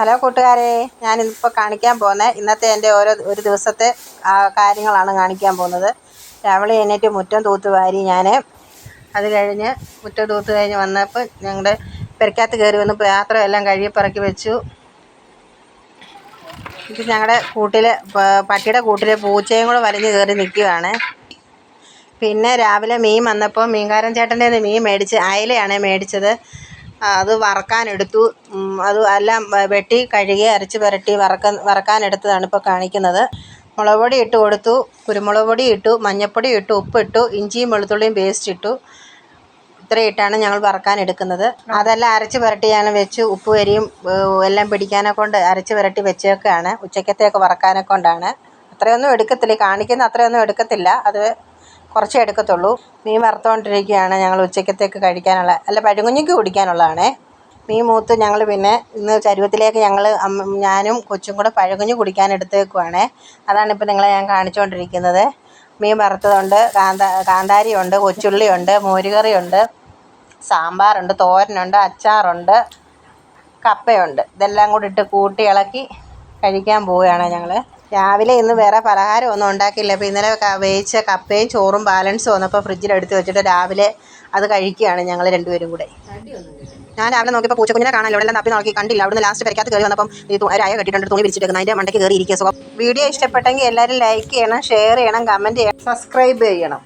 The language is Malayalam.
ഹലോ കൂട്ടുകാരെ ഞാനിപ്പോൾ കാണിക്കാൻ പോകുന്നത് ഇന്നത്തെ എന്റെ ഓരോ ഒരു ദിവസത്തെ കാര്യങ്ങളാണ് കാണിക്കാൻ പോകുന്നത്. രാവിലെ എണീറ്റ് മുറ്റം തൂത്ത് വാരി ഞാൻ അത് കഴിഞ്ഞ് മുറ്റം തൂത്ത് കഴിഞ്ഞ് വന്നപ്പോൾ ഞങ്ങളുടെ പെരക്കകത്ത് കയറി വന്ന് പാത്രം എല്ലാം കഴുകി പറക്കി വെച്ചു. ഇത് ഞങ്ങളുടെ കൂട്ടിൽ പട്ടിയുടെ കൂട്ടിലെ പൂച്ചയും കൂടെ വലിഞ്ഞ് കയറി നിൽക്കുകയാണ് പിന്നെ രാവിലെ മീൻ വന്നപ്പോൾ മീൻകാരൻ ചേട്ടന്റെ മീൻ മേടിച്ച് അയലയാണ് മേടിച്ചത്. അത് വറക്കാനെടുത്തു. അത് എല്ലാം വെട്ടി കഴുകി അരച്ച് പുരട്ടി വറക്കാൻ വറക്കാനെടുത്തതാണ് ഇപ്പോൾ കാണിക്കുന്നത്. മുളക് പൊടി ഇട്ട് കൊടുത്തു കുരുമുളക് പൊടി ഇട്ടു മഞ്ഞൾപ്പൊടി ഇട്ടു ഉപ്പിട്ടു ഇഞ്ചിയും വെളുത്തുള്ളിയും പേസ്റ്റ് ഇട്ടു. ഇത്രയും ഇട്ടാണ് ഞങ്ങൾ വറക്കാൻ എടുക്കുന്നത് അതെല്ലാം അരച്ച് പുരട്ടിയാണ് വെച്ച് ഉപ്പ് കരിയും എല്ലാം പിടിക്കാനെ കൊണ്ട് അരച്ച് പുരട്ടി വെച്ചേക്കാണ്. ഉച്ചക്കത്തേക്ക് വറക്കാനെ കൊണ്ടാണ്. അത്രയൊന്നും എടുക്കത്തില്ല കാണിക്കുന്ന അത്രയൊന്നും എടുക്കത്തില്ല. അത് കുറച്ചേ എടുക്കത്തുള്ളൂ. മീൻ വറുത്തുകൊണ്ടിരിക്കുകയാണ് ഞങ്ങൾ ഉച്ചക്കത്തേക്ക് കഴിക്കാനുള്ള അല്ല പഴുകുഞ്ഞിക്ക് കുടിക്കാനുള്ളതാണേ. മീൻ മൂത്ത് ഞങ്ങൾ പിന്നെ ഇന്ന് ചരുവത്തിലേക്ക് ഞങ്ങൾ ഞാനും കൊച്ചും കൂടെ പഴകുഞ്ഞ് കുടിക്കാൻ എടുത്തേക്കുവാണേ അതാണ് ഇപ്പോൾ നിങ്ങളെ ഞാൻ കാണിച്ചുകൊണ്ടിരിക്കുന്നത്. മീൻ വറുത്തതുണ്ട് കാന്ത കാന്താരിയുണ്ട് കൊച്ചുള്ളിയുണ്ട് മോരുകറിയുണ്ട് സാമ്പാറുണ്ട് തോരനുണ്ട് അച്ചാറുണ്ട് കപ്പയുണ്ട്. ഇതെല്ലാം കൂടി ഇട്ട് കൂട്ടി ഇളക്കി കഴിക്കാൻ പോവുകയാണ് ഞങ്ങൾ. രാവിലെ ഇന്ന് വേറെ പലഹാരം ഒന്നും ഉണ്ടാക്കിയില്ല. അപ്പോൾ ഇന്നലെ വേവിച്ച കപ്പയും ചോറും ബാലൻസ് വന്നപ്പോൾ ഫ്രിഡ്ജിലെടുത്ത് വെച്ചിട്ട് രാവിലെ അത് കഴിക്കുകയാണ് ഞങ്ങൾ രണ്ടുപേരും കൂടെ. ഞാൻ രാവിലെ നോക്കിയപ്പോൾ പൂച്ചക്കുഞ്ഞിനെ കാണാൻ എല്ലാം തപ്പി നോക്കി കണ്ടില്ല. അവിടുന്ന് ലാസ്റ്റ് പരിക്കാത്ത കയറി വന്നപ്പം അയ കെട്ടിട്ടുണ്ട് തുണി വിരിച്ചിട്ടേക്കുന്നത് അതിന്റെ മണ്ടയ്ക്ക് കയറി ഇരിക്കുക സുഖം. വീഡിയോ ഇഷ്ടപ്പെട്ടെങ്കിൽ എല്ലാവരും ലൈക്ക് ചെയ്യണം ഷെയർ ചെയ്യണം കമന്റ് ചെയ്യണം. സബ്സ്ക്രൈബ് ചെയ്യണം.